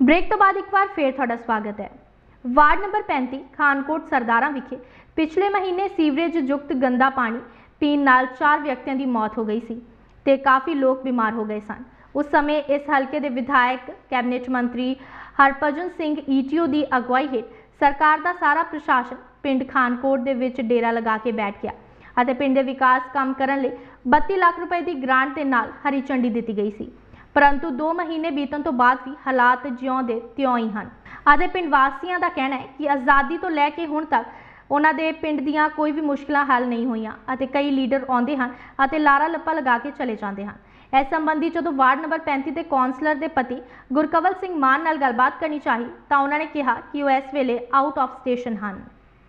Break ਤੋਂ ਬਾਅਦ ਇੱਕ ਵਾਰ ਫੇਰ ਤੁਹਾਡਾ ਸਵਾਗਤ ਹੈ। ਵਾਰਡ ਨੰਬਰ 35 ਖਾਨਕੋਟ, ਸਰਦਾਰਾਂ ਵਿਖੇ ਪਿਛਲੇ ਮਹੀਨੇ ਸੀਵਰੇਜ ਯੁਕਤ ਗੰਦਾ ਪਾਣੀ ਪੀਣ ਨਾਲ 4 ਵਿਅਕਤੀਆਂ ਦੀ ਮੌਤ ਹੋ ਗਈ ਸੀ ਤੇ ਕਾਫੀ ਲੋਕ ਬਿਮਾਰ ਹੋ ਗਏ ਸਨ। ਉਸ ਸਮੇਂ ਇਸ ਹਲਕੇ ਦੇ ਵਿਧਾਇਕ, ਕੈਬਨਿਟ ਮੰਤਰੀ ਹਰਭਜਨ ਸਿੰਘ ਈਟੀਓ ਦੀ ਅਗਵਾਈ ਹੇਠ ਸਰਕਾਰ ਦਾ ਸਾਰਾ ਪ੍ਰਸ਼ਾਸਨ ਪਿੰਡ ਖਾਨਕੋਟ ਦੇ ਵਿੱਚ ਡੇਰਾ ਲਗਾ ਕੇ ਬੈਠ ਗਿਆ ਅਤੇ ਪਿੰਡ ਦੇ ਵਿਕਾਸ ਕੰਮ ਕਰਨ ਲਈ 32 ਲੱਖ ਰੁਪਏ ਦੀ ਗ੍ਰਾਂਟ ਦੇ ਨਾਲ ਹਰੀ ਝੰਡੀ ਦਿੱਤੀ ਗਈ ਸੀ। ਪਰੰਤੂ 2 ਮਹੀਨੇ ਬੀਤਣ ਤੋਂ ਬਾਅਦ ਵੀ ਹਾਲਾਤ ਜਿਉਂ ਦੇ ਤਿਉਂ ਹੀ ਹਨ। ਅਤੇ ਪਿੰਡ ਵਾਸੀਆਂ ਦਾ ਕਹਿਣਾ ਹੈ ਕਿ ਆਜ਼ਾਦੀ ਤੋਂ ਲੈ ਕੇ ਹੁਣ ਤੱਕ ਉਹਨਾਂ ਦੇ ਪਿੰਡ ਦੀਆਂ ਕੋਈ ਵੀ ਮੁਸ਼ਕਲਾਂ ਹੱਲ ਨਹੀਂ ਹੋਈਆਂ ਅਤੇ ਕਈ ਲੀਡਰ ਆਉਂਦੇ ਹਨ ਅਤੇ ਲਾਰਾ ਲੱਪਾ ਲਗਾ ਕੇ ਚਲੇ ਜਾਂਦੇ ਹਨ। ਇਸ ਸੰਬੰਧੀ ਜਦੋਂ ਵਾਰਡ ਨੰਬਰ 35 ਦੇ ਕੌਂਸਲਰ ਦੇ ਪਤੀ ਗੁਰਕਵਲ ਸਿੰਘ ਮਾਨ ਨਾਲ ਗੱਲਬਾਤ ਕਰਨੀ ਚਾਹੀ, ਤਾਂ ਉਹਨਾਂ ਨੇ ਕਿਹਾ ਕਿ ਉਹ ਇਸ ਵੇਲੇ ਆਊਟ ਆਫ ਸਟੇਸ਼ਨ ਹਨ।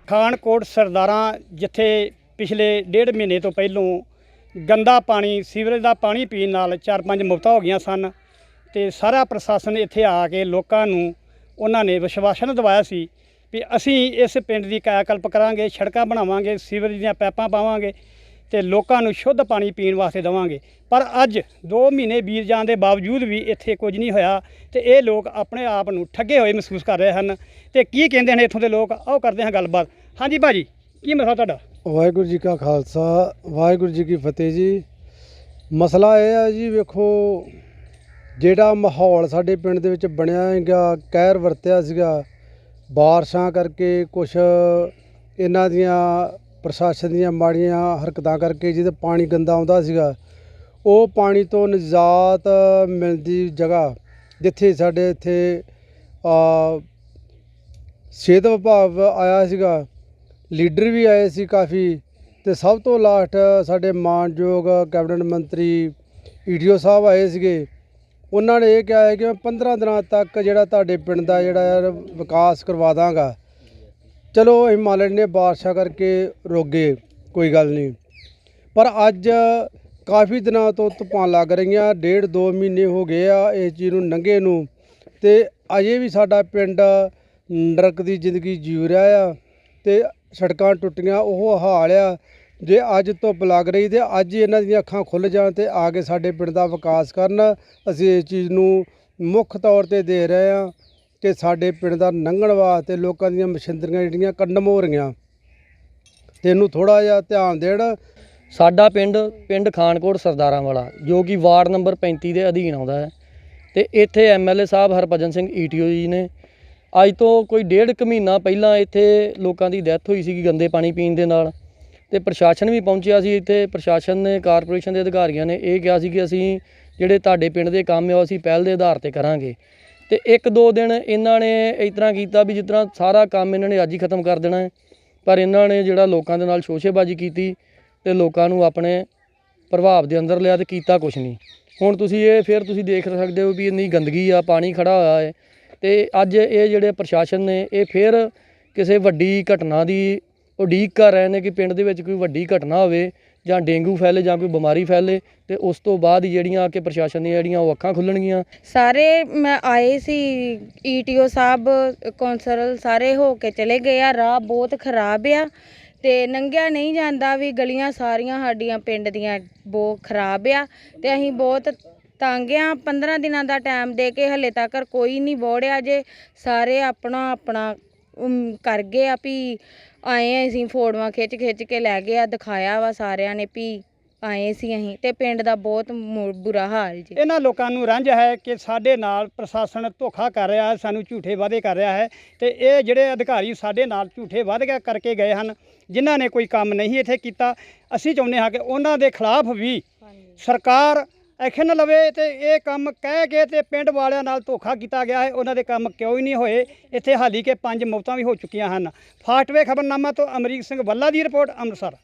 ਖਾਨਕੋਟ ਸਰਦਾਰਾਂ ਜਿੱਥੇ ਪਿਛਲੇ ਡੇਢ ਮਹੀਨੇ ਤੋਂ ਪਹਿਲੋਂ ਗੰਦਾ ਪਾਣੀ, ਸੀਵਰੇਜ ਦਾ ਪਾਣੀ ਪੀਣ ਨਾਲ ਚਾਰ ਪੰਜ ਮੌਤਾਂ ਹੋ ਗਈਆਂ ਸਨ ਤੇ ਸਾਰਾ ਪ੍ਰਸ਼ਾਸਨ ਇੱਥੇ ਆ ਕੇ ਲੋਕਾਂ ਨੂੰ ਉਹਨਾਂ ਨੇ ਵਿਸ਼ਵਾਸਨ ਦਿਵਾਇਆ ਸੀ ਵੀ ਅਸੀਂ ਇਸ ਪਿੰਡ ਦੀ ਕਾਇਆਕਲਪ ਕਰਾਂਗੇ, ਸੜਕਾਂ ਬਣਾਵਾਂਗੇ, ਸੀਵਰੇਜ ਦੀਆਂ ਪਾਈਪਾਂ ਪਾਵਾਂਗੇ ਤੇ ਲੋਕਾਂ ਨੂੰ ਸ਼ੁੱਧ ਪਾਣੀ ਪੀਣ ਵਾਸਤੇ ਦੇਵਾਂਗੇ। ਪਰ ਅੱਜ 2 ਮਹੀਨੇ ਬੀਤ ਜਾਣ ਦੇ ਬਾਵਜੂਦ ਵੀ ਇੱਥੇ ਕੁਝ ਨਹੀਂ ਹੋਇਆ ਤੇ ਇਹ ਲੋਕ ਆਪਣੇ ਆਪ ਨੂੰ ਠੱਗੇ ਹੋਏ ਮਹਿਸੂਸ ਕਰ ਰਹੇ ਹਨ। ਤੇ ਕੀ ਕਹਿੰਦੇ ਨੇ ਇੱਥੋਂ ਦੇ ਲੋਕ? ਆਓ ਕਰਦੇ ਹਾਂ ਗੱਲਬਾਤ। ਹਾਂਜੀ ਭਾਜੀ, ਕੀ ਮਸਲਾ ਤੁਹਾਡਾ? ਵਾਹਿਗੁਰੂ ਜੀ ਕਾ ਖਾਲਸਾ, ਵਾਹਿਗੁਰੂ ਜੀ ਕੀ ਫਤਿਹ ਜੀ। ਮਸਲਾ ਇਹ ਹੈ ਜੀ, ਵੇਖੋ, ਜਿਹੜਾ ਮਾਹੌਲ ਸਾਡੇ ਪਿੰਡ ਦੇ ਵਿੱਚ ਬਣਿਆ ਹੈਗਾ ਕਹਿਰ ਵਰਤਿਆ ਸੀਗਾ, ਬਾਰਿਸ਼ਾਂ ਕਰਕੇ ਕੁਝ ਇਹਨਾਂ ਦੀਆਂ ਪ੍ਰਸ਼ਾਸਨ ਦੀਆਂ ਮਾੜੀਆਂ ਹਰਕਤਾਂ ਕਰਕੇ ਜਿਹਦੇ ਪਾਣੀ ਗੰਦਾ ਆਉਂਦਾ ਸੀਗਾ, ਉਹ ਪਾਣੀ ਤੋਂ ਨਿਜਾਤ ਮਿਲਦੀ ਜਗ੍ਹਾ ਜਿੱਥੇ ਸਾਡੇ ਇੱਥੇ, ਆ, ਸਿਹਤ ਵਿਭਾਗ ਆਇਆ ਸੀਗਾ ਲੀਡਰ ਵੀ ਆਏ ਸੀ ਕਾਫੀ ਤੇ ਸਭ ਤੋਂ ਲਾਸਟ ਸਾਡੇ ਮਾਨਯੋਗ ਕੈਬਨਿਟ ਮੰਤਰੀ ਈਡੀਓ ਸਾਹਿਬ ਆਏ ਸੀਗੇ। ਉਹਨਾਂ ਨੇ ਇਹ ਕਿਹਾ ਹੈ ਕਿ ਮੈਂ 15 ਦਿਨਾਂ ਤੱਕ ਜਿਹੜਾ ਤੁਹਾਡੇ ਪਿੰਡ ਦਾ ਜਿਹੜਾ ਯਾਰ ਵਿਕਾਸ ਕਰਵਾ ਦਾਂਗਾ। ਚਲੋ ਹਿਮਾਲਿਆ ਨੇ ਬਾਰਿਸ਼ਾਂ ਕਰਕੇ ਰੁਕ ਗਏ ਕੋਈ ਗੱਲ ਨਹੀਂ। ਪਰ ਅੱਜ ਕਾਫੀ ਦਿਨਾਂ ਤੋਂ ਧੁੱਪਾਂ ਲੱਗ ਰਹੀਆਂ, ਡੇਢ ਦੋ ਮਹੀਨੇ ਹੋ ਗਏ ਆ ਇਸ ਚੀਜ਼ ਨੂੰ ਨੰਗੇ ਨੂੰ ਤੇ ਅਜੇ ਵੀ ਸਾਡਾ ਪਿੰਡ ਨਰਕ ਦੀ ਜ਼ਿੰਦਗੀ ਜੀ ਰਿਹਾ ਆ। ਤੇ ਸੜਕਾਂ ਟੁੱਟੀਆਂ, ਉਹ ਹਾਲ ਆ। ਜੇ ਅੱਜ ਧੁੱਪ ਲੱਗ ਰਹੀ ਤੇ ਅੱਜ ਹੀ ਇਹਨਾਂ ਦੀਆਂ ਅੱਖਾਂ ਖੁੱਲ ਜਾਣ ਤੇ ਆ ਕੇ ਸਾਡੇ ਪਿੰਡ ਦਾ ਵਿਕਾਸ ਕਰਨ। ਅਸੀਂ ਇਸ ਚੀਜ਼ ਨੂੰ ਮੁੱਖ ਤੌਰ ਤੇ ਦੇ ਰਹੇ ਆ ਕਿ ਸਾਡੇ ਪਿੰਡ ਦਾ ਲੰਘਣ ਵਾਸਤੇ ਲੋਕਾਂ ਦੀਆਂ ਮਸ਼ੀਨਰੀਆਂ ਜਿਹੜੀਆਂ ਕੰਡਮ ਹੋ ਰਹੀਆਂ। ਤੇ ਇਹਨੂੰ ਥੋੜਾ ਜਿਹਾ ਧਿਆਨ ਦੇਣ। ਸਾਡਾ ਪਿੰਡ ਪਿੰਡ ਖਾਨਕੋਟ ਸਰਦਾਰਾਂ ਵਾਲਾ, ਜੋ ਕਿ ਵਾਰਡ ਨੰਬਰ 35 ਦੇ ਅਧੀਨ ਆਉਂਦਾ ਹੈ। ਤੇ ਇੱਥੇ ਐਮਐਲਏ ਸਾਹਿਬ ਹਰਭਜਨ ਸਿੰਘ ਈਟੀਓ ਜੀ ਨੇ ਅੱਜ ਤੋਂ ਕੋਈ ਡੇਢ ਕੁ ਮਹੀਨਾ ਪਹਿਲਾਂ ਇੱਥੇ ਲੋਕਾਂ ਦੀ ਡੈਥ ਹੋਈ ਸੀਗੀ ਗੰਦੇ ਪਾਣੀ ਪੀਣ ਦੇ ਨਾਲ ਤੇ ਪ੍ਰਸ਼ਾਸਨ ਵੀ ਪਹੁੰਚਿਆ ਸੀ ਇੱਥੇ, ਪ੍ਰਸ਼ਾਸਨ ਨੇ, ਕਾਰਪੋਰੇਸ਼ਨ ਦੇ ਅਧਿਕਾਰੀਆਂ ਨੇ ਇਹ ਕਿਹਾ ਸੀ ਕਿ ਅਸੀਂ ਜਿਹੜੇ ਤੁਹਾਡੇ ਪਿੰਡ ਦੇ ਕੰਮ ਆ ਉਹ ਅਸੀਂ ਪਹਿਲ ਦੇ ਆਧਾਰ ਤੇ ਕਰਾਂਗੇ। ਤੇ ਇੱਕ ਦੋ ਦਿਨ ਇਹਨਾਂ ਨੇ ਇਸ ਤਰ੍ਹਾਂ ਕੀਤਾ ਵੀ ਜਿਸ ਤਰ੍ਹਾਂ ਸਾਰਾ ਕੰਮ ਇਹਨਾਂ ਨੇ ਅੱਜ ਹੀ ਖਤਮ ਕਰ ਦੇਣਾ ਹੈ, ਪਰ ਇਹਨਾਂ ਨੇ ਜਿਹੜਾ ਲੋਕਾਂ ਦੇ ਨਾਲ ਸ਼ੋਸ਼ੇਬਾਜ਼ੀ ਕੀਤੀ ਤੇ ਲੋਕਾਂ ਨੂੰ ਆਪਣੇ ਪ੍ਰਭਾਵ ਦੇ ਅੰਦਰ ਲਿਆ ਤੇ ਕੀਤਾ ਕੁਛ ਨਹੀਂ। ਹੁਣ ਤੁਸੀਂ ਇਹ ਫਿਰ ਤੁਸੀਂ ਦੇਖ ਸਕਦੇ ਹੋ ਵੀ ਇੰਨੀ ਗੰਦਗੀ ਆ, ਪਾਣੀ ਖੜਾ ਹੋਇਆ ਹੈ ਤੇ ਅੱਜ ਇਹ ਜਿਹੜੇ ਪ੍ਰਸ਼ਾਸਨ ਨੇ, ਇਹ ਫਿਰ ਕਿਸੇ ਵੱਡੀ ਘਟਨਾ ਦੀ ਉਡੀਕ ਕਰ ਰਹੇ ਨੇ ਕਿ ਪਿੰਡ ਦੇ ਵਿੱਚ ਕੋਈ ਵੱਡੀ ਘਟਨਾ ਹੋਵੇ ਜਾਂ ਡੇਂਗੂ ਫੈਲੇ ਜਾਂ ਕੋਈ ਬਿਮਾਰੀ ਫੈਲੇ ਤੇ ਉਸ ਤੋਂ ਬਾਅਦ ਹੀ ਜਿਹੜੀਆਂ ਕਿ ਪ੍ਰਸ਼ਾਸਨ ਦੀਆਂ ਜਿਹੜੀਆਂ ਉਹ ਅੱਖਾਂ ਖੁੱਲਣਗੀਆਂ। ਸਾਰੇ ਮੈਂ ਆਏ ਸੀ ਈਟੀਓ ਸਾਹਿਬ, ਕੌਂਸਲ ਸਾਰੇ ਹੋ ਕੇ ਚਲੇ ਗਏ ਆ, ਰਾਹ ਬਹੁਤ ਖਰਾਬ ਆ ਤੇ ਨੰਗਿਆ ਨਹੀਂ ਜਾਂਦਾ ਵੀ ਗਲੀਆਂ ਸਾਰੀਆਂ ਸਾਡੀਆਂ ਪਿੰਡ ਦੀਆਂ ਬਹੁਤ ਖਰਾਬ ਆ ਤੇ ਅਸੀਂ ਬਹੁਤ ਤੰਗ ਆ 15 ਦਿਨਾਂ ਦਾ ਟਾਈਮ ਦੇ ਕੇ ਹਲੇ ਤੱਕ ਕੋਈ ਨਹੀਂ ਵੋੜਿਆ ਜੇ। ਸਾਰੇ ਆਪਣਾ ਆਪਣਾ ਕਰ ਗਏ ਆ ਵੀ ਆਏ ਅਸੀਂ ਫੋਟੋਆਂ ਖਿੱਚ ਖਿੱਚ ਕੇ ਲੈ ਗਏ ਆ ਦਿਖਾਇਆ ਵਾ ਸਾਰਿਆਂ ਨੇ ਵੀ ਆਏ ਸੀ ਅਸੀਂ ਤੇ ਪਿੰਡ ਦਾ ਬਹੁਤ ਮੁ- ਬੁਰਾ ਹਾਲ ਜੀ। ਇਹਨਾਂ ਲੋਕਾਂ ਨੂੰ ਰੰਝ ਹੈ ਕਿ ਸਾਡੇ ਨਾਲ ਪ੍ਰਸ਼ਾਸਨ ਧੋਖਾ ਕਰ ਰਿਹਾ ਹੈ ਸਾਨੂੰ ਝੂਠੇ ਵਾਅਦੇ ਕਰ ਰਿਹਾ ਹੈ ਤੇ ਇਹ ਜਿਹੜੇ ਅਧਿਕਾਰੀ ਸਾਡੇ ਨਾਲ ਝੂਠੇ ਵਾਅਦੇ ਕਰਕੇ ਗਏ ਹਨ ਜਿਨ੍ਹਾਂ ਨੇ ਕੋਈ ਕੰਮ ਨਹੀਂ ਇੱਥੇ ਕੀਤਾ। ਅਸੀਂ ਚਾਹੁੰਦੇ ਹਾਂ ਕਿ ਉਹਨਾਂ ਦੇ ਖਿਲਾਫ ਵੀ ਸਰਕਾਰ ਐਕਸ਼ਨ ਲਵੇ ਤੇ ਇਹ ਕੰਮ ਕਹਿ ਕੇ ਤੇ ਪਿੰਡ ਵਾਲਿਆਂ ਨਾਲ ਧੋਖਾ ਕੀਤਾ ਗਿਆ ਹੈ। ਉਹਨਾਂ ਦੇ ਕੰਮ ਕਿਉਂ ਹੀ ਨਹੀਂ ਹੋਏ? ਇੱਥੇ ਹਾਲੀ ਕੇ ਪੰਜ ਮੌਤਾਂ ਵੀ ਹੋ ਚੁੱਕੀਆਂ ਹਨ। ਫਾਸਟਵੇ ਖਬਰਨਾਮਾ ਤੋਂ ਅਮਰੀਕ ਸਿੰਘ ਵੱਲਾ ਦੀ ਰਿਪੋਰਟ, ਅੰਮ੍ਰਿਤਸਰ।